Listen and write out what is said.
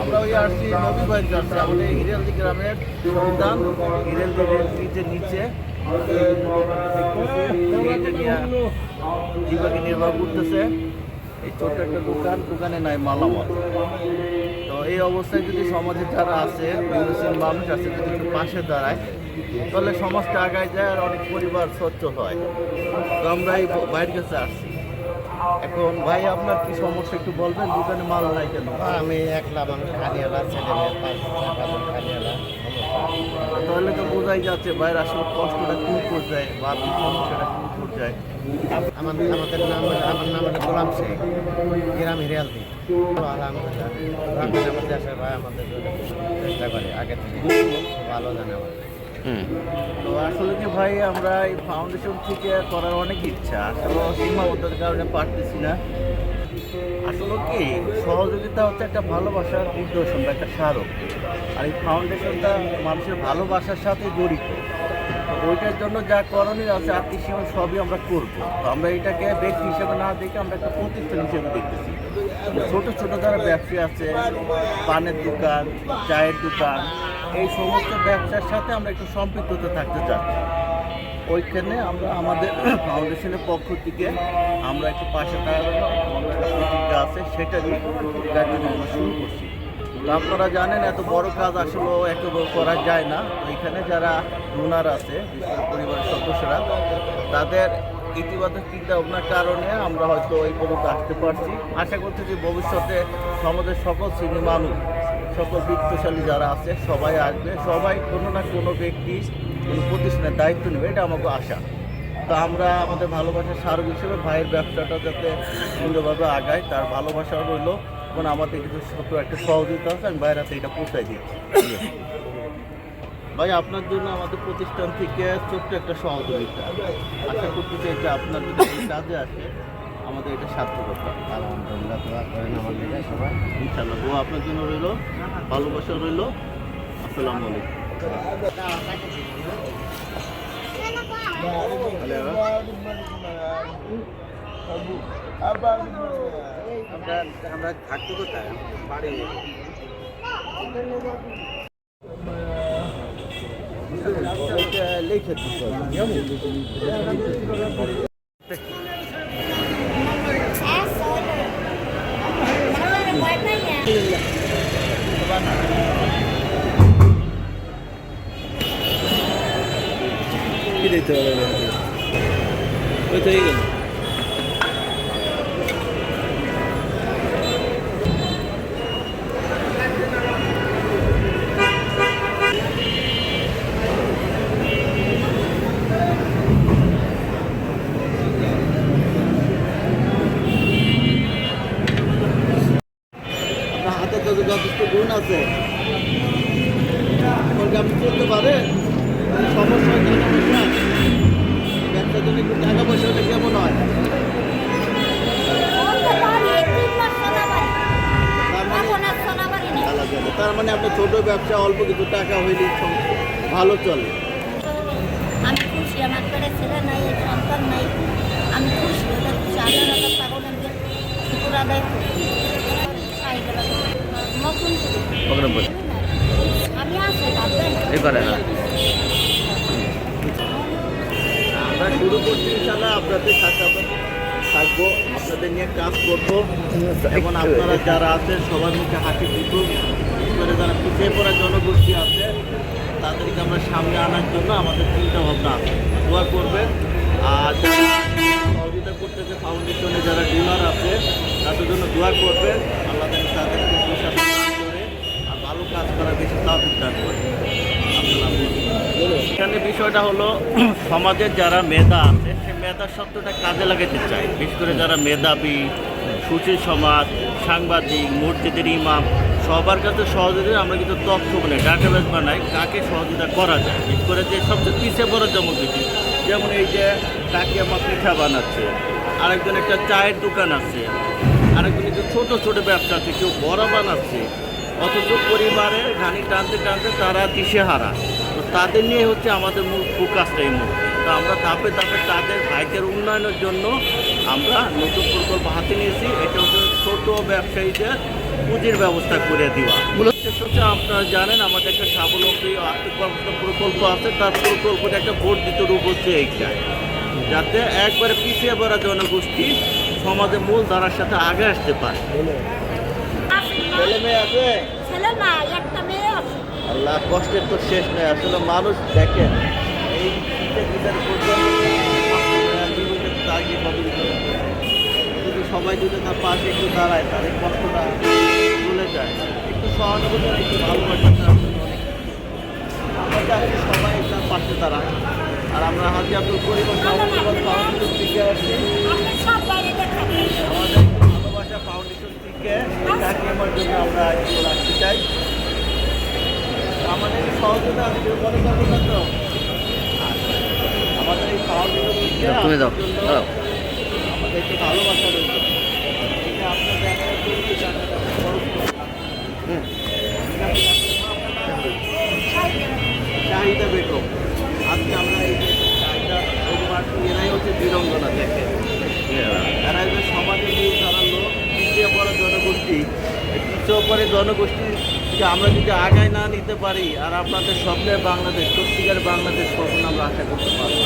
আমরা ওই আসছি নবীগঞ্জ আসছি আমাদের হিরেলদি গ্রামের সন্তান হিরেলদি ব্রিজের নিচে। জীবিকা নির্বাহ করতেছে। এই ছোট্ট একটা দোকান দোকানে নাই মালামাল। এই অবস্থায় যদি সমাজের যারা আছে মুসলিম মানুষ আছে যদি একটু পাশে দাঁড়ায় তাহলে সমাজটা আগায় যায় আর অনেক পরিবার স্বচ্ছ হয় তো আমরা এই বাইরের কাছে আসছি এখন ভাই আপনার কি সমস্যা একটু বলবেন দোকানে মাল নাই কেন আমি একলা মানুষ খালিয়ালা ছেলে মেয়ে তাহলে তো বোঝাই যাচ্ছে বাইরে আসলে কষ্টটা কোন পর্যায়ে বা আপনি সমস্যাটা কোন পর্যায়ে। আমার আমাদের নাম আমার নাম হলো গোলাম শেখ। গ্রাম হিরিয়ালদি আলহামদুলিল্লাহ রহমান দেশের ভাই আমাদের চেষ্টা করে আগে থেকে। ভালো জানে তো আসলে কি ভাই আমরা এই ফাউন্ডেশন থেকে করার অনেক ইচ্ছা। আসলে সীমাবদ্ধতার কারণে পারতেছি না। আসলে কি, সহযোগিতা হচ্ছে একটা ভালোবাসার নিদর্শন বা একটা স্মারক। আর এই ফাউন্ডেশনটা মানুষের ভালোবাসার সাথে জড়িত। ওইটার জন্য যা করণীয় আছে, আর্থিক আত্মীয় সবই আমরা করব। তো আমরা এটাকে ব্যক্তি হিসেবে না দেখে আমরা একটা প্রতিষ্ঠান হিসেবে দেখতেছি। ছোট ছোট যারা ব্যবসা আছে, পানের দোকান, চায়ের দোকান, এই সমস্ত ব্যবসার সাথে আমরা একটু সম্পৃক্ততা থাকতে চাচ্ছি। ওইখানে আমরা আমাদের ফাউন্ডেশনের পক্ষ থেকে আমরা একটু পাশে আমাদের আছে, সেটা দিয়ে আমরা শুরু করছি। আপনারা জানেন, এত বড় কাজ আসলে একেবারে করা যায় না। তো এখানে যারা ডোনার আছে পরিবারের সদস্যরা, তাদের ইতিবাচক চিন্তা ভাবনার কারণে আমরা হয়তো এই পর্যন্ত আসতে পারছি। আশা করছি যে ভবিষ্যতে সমাজের সকল শ্রেণি মানুষ, সকল বিত্তশালী যারা আছে, সবাই আসবে। সবাই কোনো না কোনো ব্যক্তি প্রতিষ্ঠানের দায়িত্ব নেবে, এটা আমাকে আশা। তো আমরা আমাদের ভালোবাসার স্মারক হিসেবে ভাইয়ের ব্যবসাটা যাতে সুন্দরভাবে আগায়, তার ভালোবাসাও রইল। এবং আমাদের কিছু ছোট একটা সহযোগিতা আছে, আমি বাইরে হাতে এটা পৌঁছাই দিচ্ছি ভাই, আপনার জন্য আমাদের প্রতিষ্ঠান থেকে ছোট্ট একটা সহযোগিতা। আশা করতে চাই যে আপনার যদি কাজে আসে, আমাদের এটা সার্থকতা। আলহামদুলিল্লাহ, দোয়া করেন সবাই। ইনশাল্লাহ দোয়া আপনার জন্য রইল, ভালোবাসা রইল। আসসালামু আলাইকুম। আমরা আমরা থাকতে কোথায় বাড়ি লিখে দিতে 对对对对就这一个嘛 মানে ছোট ব্যবসা অল্প কিছু টাকা হইলে ভালো চলে। আমি খুশি আমার ছেলে নাই সন্তান নাই। আমি খুশি ওদের খুশি আল্লাহ রাখার পাগলকে শুকুর আদায় করি খাই গেলাম মতন আমি আসে ভাববেন এবারে না। আমরা শুরু করছি ইনশাল্লাহ আপনাদের সাথে থাকব আপনাদের নিয়ে কাজ করব। এবং আপনারা যারা আছেন সবার মুখে হাসি ফুটুক। করে যারা পিছিয়ে পড়া জনগোষ্ঠী আছে, তাদেরকে আমরা সামনে আনার জন্য আমাদের চিন্তা ভাবনা দোয়া করবেন। আর সহযোগিতা করতেছে ফাউন্ডেশনে যারা ডিলার আছে, তাদের জন্য দোয়া করবেন। আল্লাহ তাদেরকে করে আর ভালো কাজ করার বেশি তাফিক দান করে। এখানে বিষয়টা হলো, সমাজের যারা মেধা আছে, সেই মেধা সত্যটা কাজে লাগাতে চায়। বিশেষ করে যারা মেধাবী, সুশীল সমাজ, সাংবাদিক, মসজিদের ইমাম সবার কাছে সহযোগিতা, আমরা কিন্তু তথ্য মানে ডাটাবেস বানাই কাকে সহযোগিতা করা যায়। বিশেষ করে যে সবচেয়ে পিছিয়ে পড়া যেমন কিছু যেমন এই যে কাকি আমার পিঠা বানাচ্ছে, আরেকজন একটা চায়ের দোকান আছে, আরেকজন একটু ছোটো ছোটো ব্যবসা আছে, কেউ বড় বানাচ্ছে, অথচ পরিবারের ঘানি টানতে টানতে তারা দিশেহারা। তো তাদের নিয়ে হচ্ছে আমাদের মূল ফোকাসটা এই মুহূর্তে। তো আমরা ধাপে ধাপে তাদের ভাইদের উন্নয়নের জন্য আমরা নতুন প্রকল্প হাতে নিয়েছি। এটা হচ্ছে ছোটো ব্যবসায়ীদের পুঁজির ব্যবস্থা করে দেওয়া। মূলত হচ্ছে আপনারা জানেন আমাদের একটা স্বাবলম্বী আর্থিক কর্মসংস্থান প্রকল্প আছে তার প্রকল্পটা একটা বর্ধিত রূপ হচ্ছে এইটা যাতে একবারে পিছিয়ে পড়া জনগোষ্ঠী সমাজের মূল ধারার সাথে আগে আসতে পারে। ছেলে মেয়ে আছে। আল্লাহ কষ্টের তো শেষ নেই। আসলে মানুষ দেখেন এই সবাই যদি তার পাশে একটু দাঁড়ায় তার এই কষ্টটা যায়। একটু সহানুভূতি একটু ভালোবাসা তার আমরা চাচ্ছি সবাই তার পাশে দাঁড়ায় আর আমরা হাজি আব্দুল পরিবার ফাউন্ডেশন থেকে আসছি আমাদের ভালোবাসা ফাউন্ডেশন থেকে আমার জন্য আমরা রাখতে চাই। আমাদের এই সহযোগিতা আমি মনে করব না। আমাদের এই ফাউন্ডেশন থেকে তুমি দাও, আপনার জন্য দাও। আমাদের একটু ভালোবাসা রয়েছে। আপনাদের একটা পরিচয় জানাতে আমরা খরচ করব। হুম। চাহিদা বেগম। আজকে আমরা এই এরাই হচ্ছে বীরঙ্গনা দেখে। এরা যে সমাজে নিয়ে লোক পিছিয়ে পড়া জনগোষ্ঠী পিছিয়ে পড়ে জনগোষ্ঠীকে আমরা যদি আগায় না নিতে পারি, আর আপনাদের স্বপ্নের বাংলাদেশ সত্যিকার বাংলাদেশ কখন আমরা আশা করতে পারব?